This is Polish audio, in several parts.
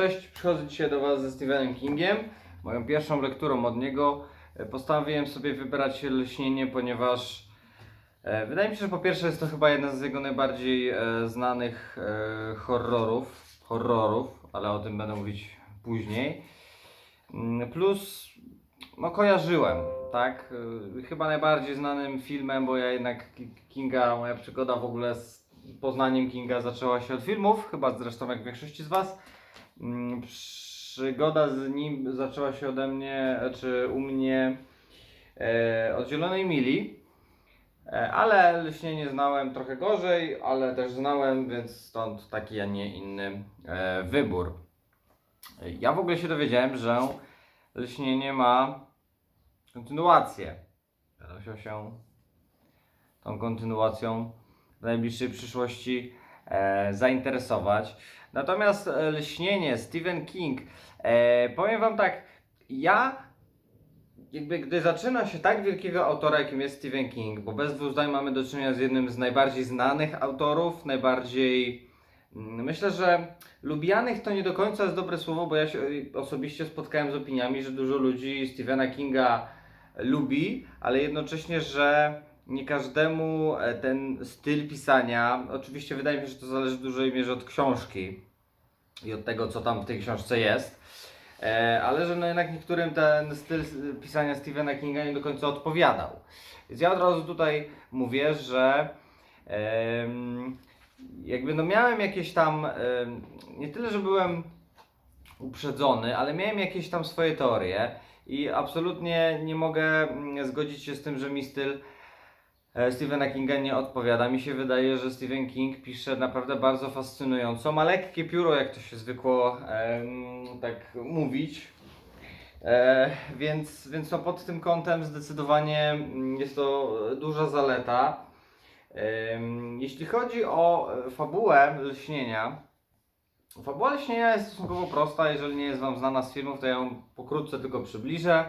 Cześć, przychodzę dzisiaj do Was ze Stephenem Kingiem. Moją pierwszą lekturą od niego E, postanowiłem sobie wybrać Lśnienie, ponieważ e, wydaje mi się, że po pierwsze jest to chyba jeden z jego najbardziej e, znanych horrorów, horrorów, ale o tym będę mówić później. Mm, Plus, no kojarzyłem, tak? Chyba najbardziej znanym filmem, bo ja jednak Ki- Kinga, moja przygoda w ogóle z poznaniem Kinga zaczęła się od filmów, chyba zresztą jak większości z Was. Mm, Przygoda z nim zaczęła się ode mnie, czy u mnie e, od Zielonej Mili. E, ale lśnienie znałem trochę gorzej, ale też znałem, więc stąd taki, a nie inny e, wybór. Ja w ogóle się dowiedziałem, że lśnienie ma kontynuację. Będę się tą kontynuacją w najbliższej przyszłości zainteresować. Natomiast e, lśnienie, Stephen King, e, powiem Wam tak, ja jakby gdy zaczyna się tak wielkiego autora, jakim jest Stephen King, bo bez dwóch zdań mamy do czynienia z jednym z najbardziej znanych autorów, najbardziej mm, myślę, że lubianych to nie do końca jest dobre słowo, bo ja się e, osobiście spotkałem z opiniami, że dużo ludzi Stephena Kinga lubi, ale jednocześnie, że nie każdemu e, ten styl pisania, oczywiście wydaje mi się, że to zależy w dużej mierze od książki i od tego, co tam w tej książce jest, e, ale że no jednak niektórym ten styl pisania Stephena Kinga nie do końca odpowiadał. Więc ja od razu tutaj mówię, że jakby no miałem jakieś tam, nie tyle, że byłem uprzedzony, ale miałem jakieś tam swoje teorie i absolutnie nie mogę mm, zgodzić się z tym, że mi styl Stephena Kinga nie odpowiada. Mi się wydaje, że Stephen King pisze naprawdę bardzo fascynująco. Ma lekkie pióro, jak to się zwykło em, tak mówić. E, więc, więc no pod tym kątem zdecydowanie mm, jest to duża zaleta. Em, jeśli chodzi o e, fabułę lśnienia, fabuła lśnienia jest stosunkowo prosta. Jeżeli nie jest Wam znana z filmów, to ja ją pokrótce tylko przybliżę.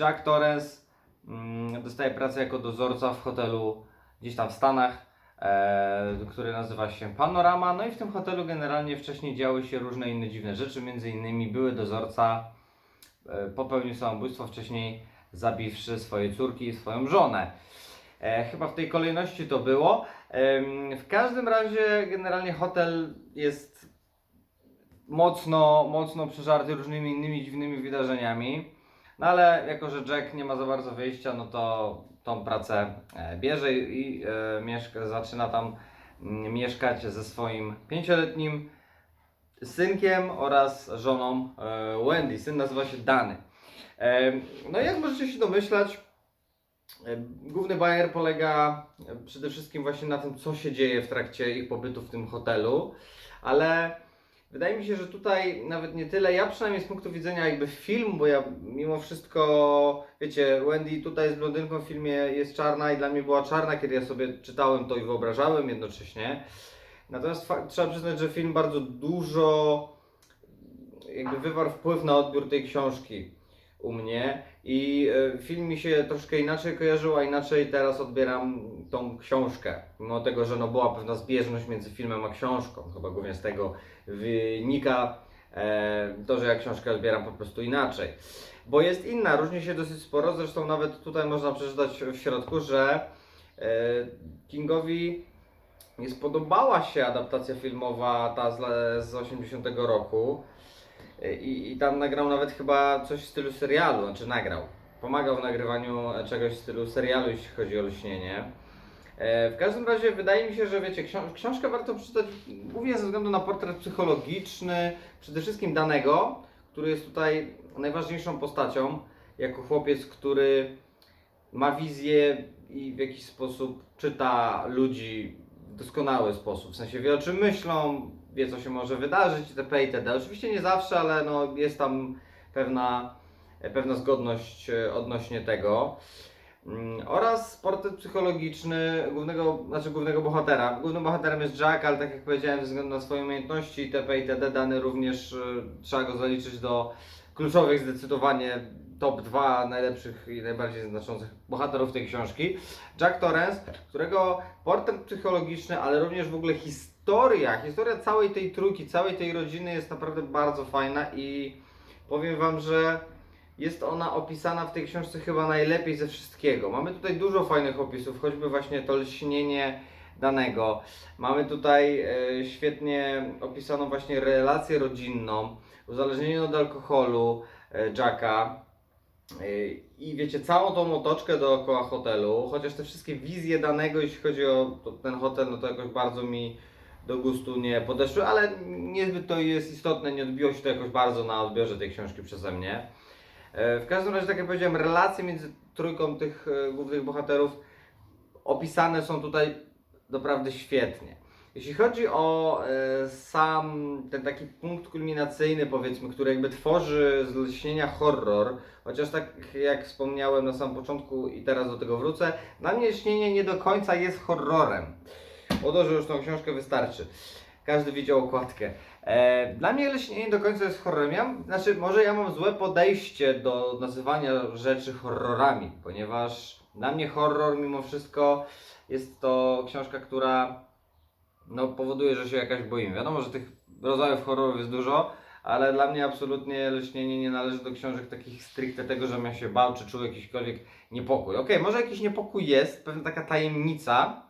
Jack Torrance mm, dostaje pracę jako dozorca w hotelu gdzieś tam w Stanach, e, który nazywa się Panorama. No i w tym hotelu generalnie wcześniej działy się różne inne dziwne rzeczy. Między innymi były dozorca e, popełnił samobójstwo wcześniej zabiwszy swoje córki i swoją żonę. E, chyba w tej kolejności to było. W każdym razie generalnie hotel jest mocno, mocno przeżarty różnymi innymi dziwnymi wydarzeniami. No ale jako, że Jack nie ma za bardzo wyjścia, no to tą pracę e, bierze i e, mieszka, zaczyna tam mm, mieszkać ze swoim pięcioletnim synkiem oraz żoną e, Wendy. Syn nazywa się Dany. No i jak możecie się domyślać, główny bajer polega przede wszystkim właśnie na tym, co się dzieje w trakcie ich pobytu w tym hotelu, ale wydaje mi się, że tutaj nawet nie tyle, ja przynajmniej z punktu widzenia jakby film, bo ja mimo wszystko, wiecie, Wendy tutaj z blondynką w filmie jest czarna i dla mnie była czarna, kiedy ja sobie czytałem to i wyobrażałem jednocześnie. Natomiast trzeba przyznać, że film bardzo dużo jakby wywarł wpływ na odbiór tej książki u mnie i e, film mi się troszkę inaczej kojarzył, a inaczej teraz odbieram tą książkę. Mimo tego, że no była pewna zbieżność między filmem a książką, chyba głównie z tego wynika e, to, że ja książkę odbieram po prostu inaczej. Bo jest inna, różni się dosyć sporo, zresztą nawet tutaj można przeczytać w środku, że e, Kingowi nie spodobała się adaptacja filmowa ta z, z 80 roku i, i tam nagrał nawet chyba coś w stylu serialu, znaczy nagrał. Pomagał w nagrywaniu czegoś w stylu serialu, jeśli chodzi o lśnienie. E, W każdym razie wydaje mi się, że wiecie, książ- książkę warto przeczytać głównie ze względu na portret psychologiczny, przede wszystkim danego, który jest tutaj najważniejszą postacią, jako chłopiec, który ma wizję i w jakiś sposób czyta ludzi w doskonały sposób. W sensie wie o czym myślą, wie co się może wydarzyć itp. itd. Oczywiście nie zawsze, ale no jest tam pewna, pewna zgodność e, odnośnie tego. Mm, Oraz portret psychologiczny głównego, znaczy głównego bohatera. Głównym bohaterem jest Jack, ale tak jak powiedziałem, ze względu na swoje umiejętności itp. itd. dany również e, trzeba go zaliczyć do kluczowych zdecydowanie top 2 najlepszych i najbardziej znaczących bohaterów tej książki. Jack Torrance, którego portret psychologiczny, ale również w ogóle historia historia, całej tej trójki, całej tej rodziny jest naprawdę bardzo fajna i powiem Wam, że jest ona opisana w tej książce chyba najlepiej ze wszystkiego. Mamy tutaj dużo fajnych opisów, choćby właśnie to lśnienie danego. Mamy tutaj e, świetnie opisaną właśnie relację rodzinną, uzależnienie od alkoholu e, Jacka. E, I wiecie, całą tą otoczkę dookoła hotelu, chociaż te wszystkie wizje danego, jeśli chodzi o ten hotel, no to jakoś bardzo mi do gustu nie podeszły, ale niezbyt to jest istotne, nie odbiło się to jakoś bardzo na odbiorze tej książki przeze mnie. E, W każdym razie, tak jak powiedziałem, relacje między trójką tych e, głównych bohaterów opisane są tutaj naprawdę świetnie. Jeśli chodzi o e, sam ten taki punkt kulminacyjny, powiedzmy, który jakby tworzy z lśnienia horror, chociaż tak jak wspomniałem na samym początku i teraz do tego wrócę, dla mnie lśnienie nie do końca jest horrorem. Odłożę już tą książkę, wystarczy. Każdy widział okładkę. E, dla mnie lśnienie nie do końca jest horrorem. Ja, znaczy, może ja mam złe podejście do nazywania rzeczy horrorami, ponieważ dla mnie horror mimo wszystko jest to książka, która no, powoduje, że się jakaś boimy. Wiadomo, że tych rodzajów horrorów jest dużo, ale dla mnie absolutnie lśnienie nie należy do książek takich stricte tego, żebym ja się bał, czy czuł jakiśkolwiek niepokój. Okej, może jakiś niepokój jest, pewna taka tajemnica,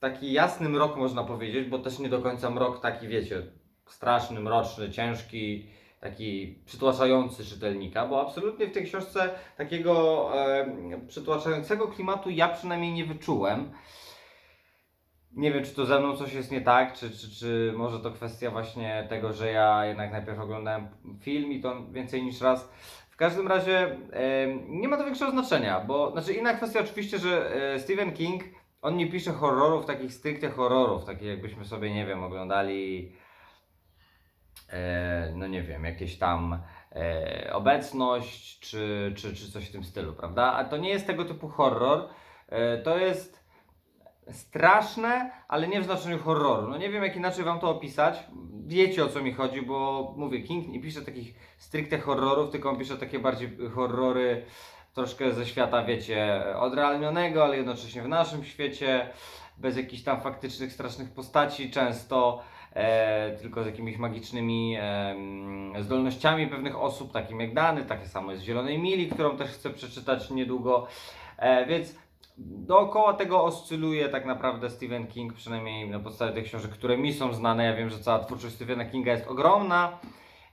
taki jasny mrok można powiedzieć, bo też nie do końca mrok taki, wiecie, straszny, mroczny, ciężki, taki przytłaczający czytelnika, bo absolutnie w tej książce takiego e, przytłaczającego klimatu ja przynajmniej nie wyczułem. Nie wiem, czy to ze mną coś jest nie tak, czy, czy, czy może to kwestia właśnie tego, że ja jednak najpierw oglądałem film i to więcej niż raz. W każdym razie nie ma to większego znaczenia, bo znaczy inna kwestia oczywiście, że e, Stephen King on nie pisze horrorów, takich stricte horrorów, takich jakbyśmy sobie, nie wiem, oglądali e, no nie wiem, jakieś tam e, obecność, czy, czy, czy coś w tym stylu, prawda? A to nie jest tego typu horror, e, to jest straszne, ale nie w znaczeniu horroru. No nie wiem, jak inaczej wam to opisać. Wiecie o co mi chodzi, bo mówię, King nie pisze takich stricte horrorów, tylko on pisze takie bardziej horrory troszkę ze świata, wiecie, odrealnionego, ale jednocześnie w naszym świecie, bez jakichś tam faktycznych, strasznych postaci, często e, tylko z jakimiś magicznymi em, zdolnościami pewnych osób, takim jak Dany, takie samo jest Zielonej Mili, którą też chcę przeczytać niedługo, e, więc dookoła tego oscyluje tak naprawdę Stephen King, przynajmniej na podstawie tych książek, które mi są znane. Ja wiem, że cała twórczość Stephena Kinga jest ogromna,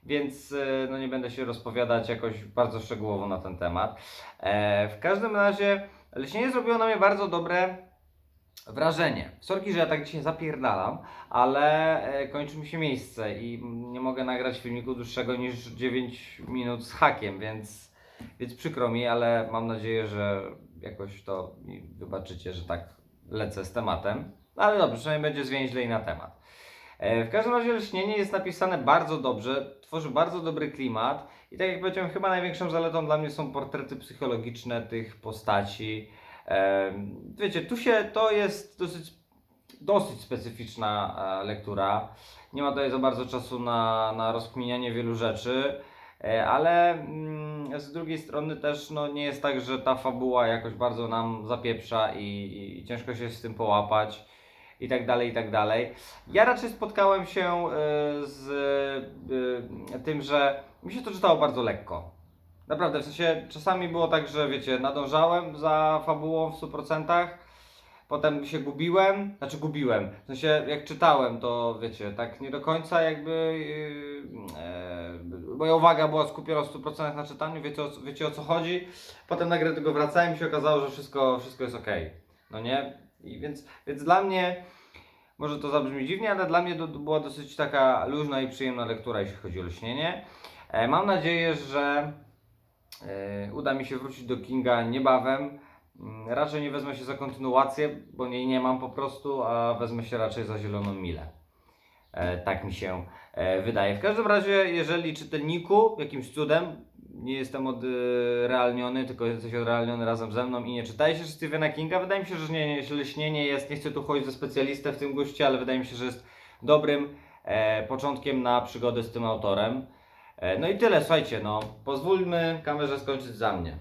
więc e, no nie będę się rozpowiadać jakoś bardzo szczegółowo na ten temat. E, w każdym razie Leśnienie zrobiło na mnie bardzo dobre wrażenie. Sorki, że ja tak dzisiaj zapierdalam, ale e, kończy mi się miejsce i nie mogę nagrać filmiku dłuższego niż 9 minut z hakiem, więc, więc przykro mi, ale mam nadzieję, że jakoś to wybaczycie, że tak lecę z tematem. No ale dobrze, przynajmniej będzie zwięźlej na temat. E, W każdym razie lśnienie jest napisane bardzo dobrze, tworzy bardzo dobry klimat i tak jak powiedziałem, chyba największą zaletą dla mnie są portrety psychologiczne tych postaci. Em, Wiecie, tu się to jest dosyć, dosyć specyficzna e, lektura. Nie ma tutaj za bardzo czasu na, na rozkminianie wielu rzeczy. E, Ale mm, z drugiej strony też no, nie jest tak, że ta fabuła jakoś bardzo nam zapieprza i, i ciężko się z tym połapać i tak dalej, i tak dalej. Ja raczej spotkałem się e, z e, tym, że mi się to czytało bardzo lekko. Naprawdę, w sensie czasami było tak, że wiecie, nadążałem za fabułą w 100%, potem się gubiłem, znaczy gubiłem, w sensie jak czytałem to wiecie, tak nie do końca jakby yy, e, moja uwaga była skupiona w 100% na czytaniu, wiecie o, wiecie o co chodzi, potem nagle tego wracałem i się okazało, że wszystko, wszystko jest ok, no nie? I więc, więc dla mnie, może to zabrzmi dziwnie, ale dla mnie to była dosyć taka luźna i przyjemna lektura, jeśli chodzi o lśnienie. E, mam nadzieję, że e, uda mi się wrócić do Kinga niebawem. Mm, Raczej nie wezmę się za kontynuację, bo jej nie mam po prostu, a wezmę się raczej za Zieloną Milę. E, tak mi się e, wydaje. W każdym razie, jeżeli czytelniku jakimś cudem nie jestem odrealniony, tylko jesteś odrealniony razem ze mną i nie czytałeś Stephena Kinga, wydaje mi się, że nie, lśnienie jest, nie chcę tu chodzić ze specjalistę w tym guście, ale wydaje mi się, że jest dobrym e, początkiem na przygodę z tym autorem. E, no i tyle, słuchajcie, no pozwólmy kamerze skończyć za mnie.